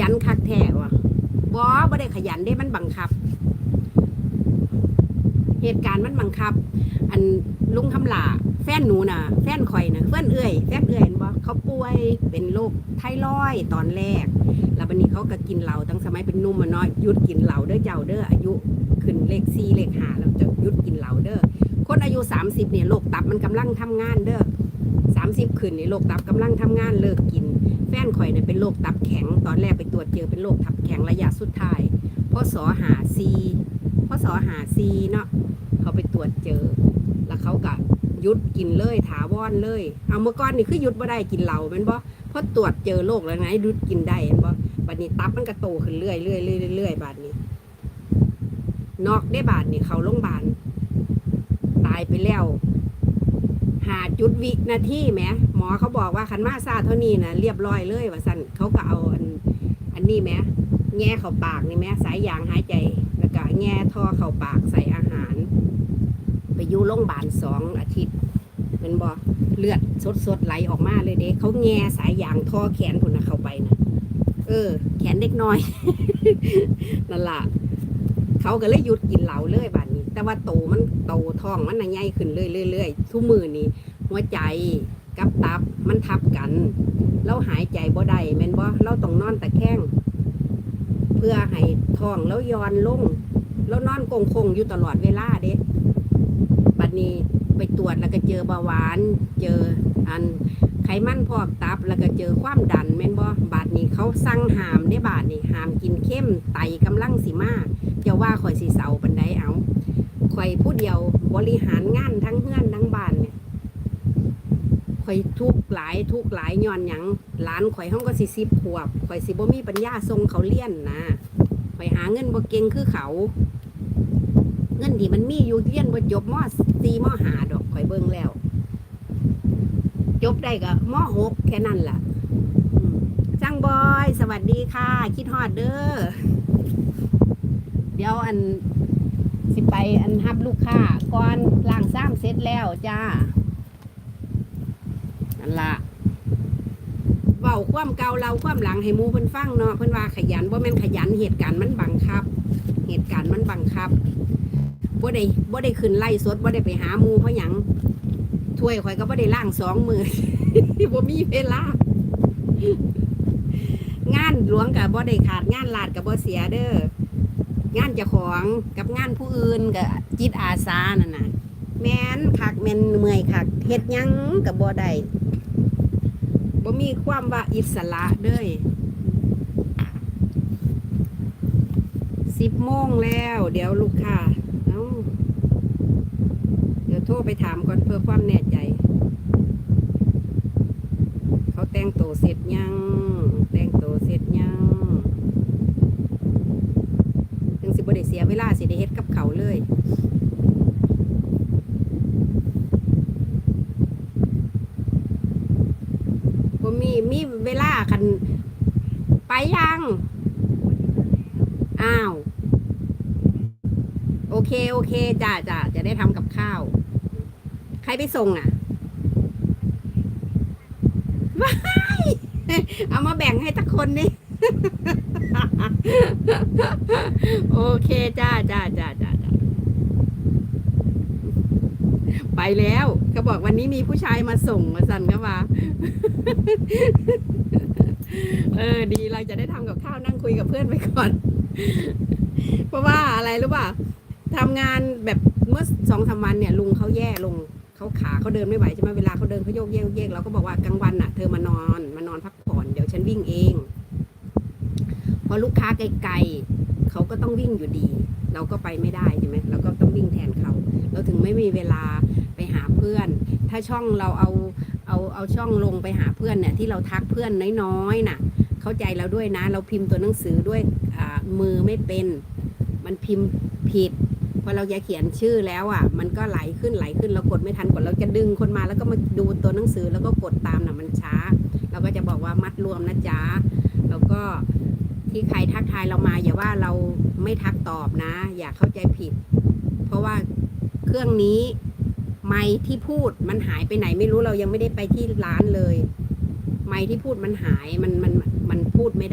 ยันคักแท้วะบอบ่ได้ขยันได้มันบังคับ เหตุการณ์มันบังคับ อันลุงคำลาแฟนหนูน่ะ แฟนข่อยน่ะแฟนเอื้อยแฟนเอื้อยบ่เขาป่วยเป็นโรคไทรอยด์ตอนแรก แล้วบัดนี้เขาก็กินเหล้าตั้งสมัยเป็นนุ่มอะเนาะหยุดกินเหล้าเด้อเจ้าเด้ออายุขึ้นเลขสี่เลขหาแล้วจะหยุดกินเหล้าเด้อคนอายุ 30เนี่ยโรคตับมันกำลังทำงานเด้อ30ขึ้นเนี่ยโรคตับกำลังทำงานเลิกกิน เป็นโรคตับแข็ง ตอนแรกไปตรวจเจอเป็นโรคตับแข็งระยะสุดท้ายพศหาซีพศหาซีเนาะเขาไปตรวจเจอ แล้วเขาก็หยุดกินเลยถาวรเลย เอาเมื่อก่อนนี่คือหยุดบ่ได้กินเหล้าม่นบ่เพราะตรวจเจอโรคแล้วไงยุดกินได้แม่นบ่บัดนี้ตับมันก็โตขึ้นเรื่อยๆเรื่อยเรื่อยบาดนี้ นอกได้บาดนี่เขาโรงพยาบาลตายไปแล้ว หาจุดวินาทีแหมหมอเขาบอกว่าคันมาซาเท่านี้นะเรียบร้อยเลยว่าสั่นเขาก็เอาอันอันนี้แหมแง่เข้าปากนี่แหมสายยางหายใจ แล้วก็แง่ท่อเข้าปากใส่อาหาร ไปอยู่โรงพยาบาลสองอาทิตย์เป็นบอเลือดสดสดๆไหลออกมาเลยเด้เขาแง่สายยางท่อแขนคนนะเข้าไปนะเออ แขนเด็กน้อยนั่นล่ะเขาก็เลยหยุดกินเหล้าเลยบาดนี้ แต่ว่าโตมันโตท้องมันน่ะใหญ่ขึ้นเรื่อยๆทุกมือนี่หัวใจกับตับมันทับกันเราหายใจบ่ได้แม่นบ่เราต้องนอนตะแคงเพื่อให้ท้องแล้วย้อนลงแล้วนอนกงคงอยู่ตลอดเวลาเด้บัดนี้ไปตรวจแล้วก็เจอเบาหวาน เจออัน ไขมันพอกตับแล้วก็เจอความดันแม่นบ่บาดนี้เขาสั่งหามได้บาดนี้หามกินเข้มไตกำลังสิมาจะว่าข่อยสีเสาปันไดเอาข่อยผู้เดียวบริหารงานทั้งเฮือนทั้งบ้านเนี่ยข่อยทุกหลายทุกหลายย้อนหยังหลานข่อยห้องก็สิสิบขวบข่อยสิบ่มีปัญญาส่งเขาเลี้ยนนะข่อยหาเงินบ่เก่งคือเขา เงินที่มันมีอยู่เลี้ยนบ่จบมอสีมอหาดอกข่อยเบิ่งแล้ว จบได้ก็มหกแค่นั้นล่ะจังบอย สวัสดีค่ะ คิดฮอดเด้อเดี๋ยวอันสิไปอันฮับลูกค้าก่อนล้างซ้ำเสร็จแล้วจ้านั่นละเว้าความเก่าเราความหลังให้มูเพิ่นฟังเนาะเพิ่นว่าขยันบ่แม่นขยันเหตุการณ์มันบังคับ เหตุการณ์มันบังคับบ่ได้บ่ได้ขึ้นไล่สดบ่ได้ไปหามูเพราะหยัง ถ้วยข่อยก็บ่ได้ล้างสองมือบ่มีเวลางานหลวงกับบ่ได้ขาดงานลาดกับบ่เสียเด้องานเจ้าของกับงานผู้อื่นกับจิตอาสานั่นน่ะแม่นคักแม่นเมื่อยคักเฮ็ดยังกับบ่ได้บ่มีความว่าอิสระเด้ยสิบโมงแล้ว เดี๋ยวลูกค้าเอ้า โทรไปถามก่อนเพื่อความแน่ใจ เขาแต่งตัวเสร็จยัง แต่งตัวเสร็จยังถึงสิบได้เสียเวลาสิได้เฮ็ดกับเขาเลยบ่มีมีเวลาคันไปยัง อ้าว โอเค โอเค จ้าจ้าจะได้ทำกับข้าว ใคร ไปส่งอะเอามาแบ่งให้ตักคนนี่โอเคจ้าจ้าจ้าจ้าจ้าไปแล้วก็บอกวันนี้มีผู้ชายมาส่งมาสั่นก็มาเออดีเราจะได้ทำกับข้าวนั่งคุยกับเพื่อนไปก่อน เพราะว่าอะไรรู้ป่ะทำงานแบบเมื่อสองสามวันเนี่ยลุงเขาแย่ลง เขาขาเขาเดินไม่ไหวใช่ไหมเวลาเขาเดินเขาโยกเยกเยกเราก็บอกว่ากลางวันน่ะ เธอมานอนมานอนพักผ่อนเดี๋ยวฉันวิ่งเอง พอลูกค้าไกลๆเขาก็ต้องวิ่งอยู่ดี เราก็ไปไม่ได้ใช่ไหมเราก็ต้องวิ่งแทนเขาเราถึงไม่มีเวลาไปหาเพื่อน ถ้าช่องเราเอาเอาเอาช่องลงไปหาเพื่อนเนี่ยที่เราทักเพื่อนน้อยๆน่ะ เข้าใจเราด้วยนะ เราพิมพ์ตัวหนังสือด้วยอ่ามือไม่เป็น มันพิมพ์ผิด พอเราจะเขียนชื่อแล้วอะ มันก็ไหลขึ้นไหลขึ้นเรากดไม่ทันกดเราจะดึงคนมาแล้วก็มาดูตัวหนังสือแล้วก็กดตามน่ะมันช้า เราก็จะบอกว่ามัดรวมนะจ๊ะแล้วก็ที่ใครทักทายเรามาอย่าว่าเราไม่ทักตอบนะ อย่าเข้าใจผิด เพราะว่าเครื่องนี้ไม้ที่พูดมันหายไปไหนไม่รู้เรายังไม่ได้ไปที่ร้านเลย ไม้ที่พูดมันหายมันมันมันพูดไม่ได้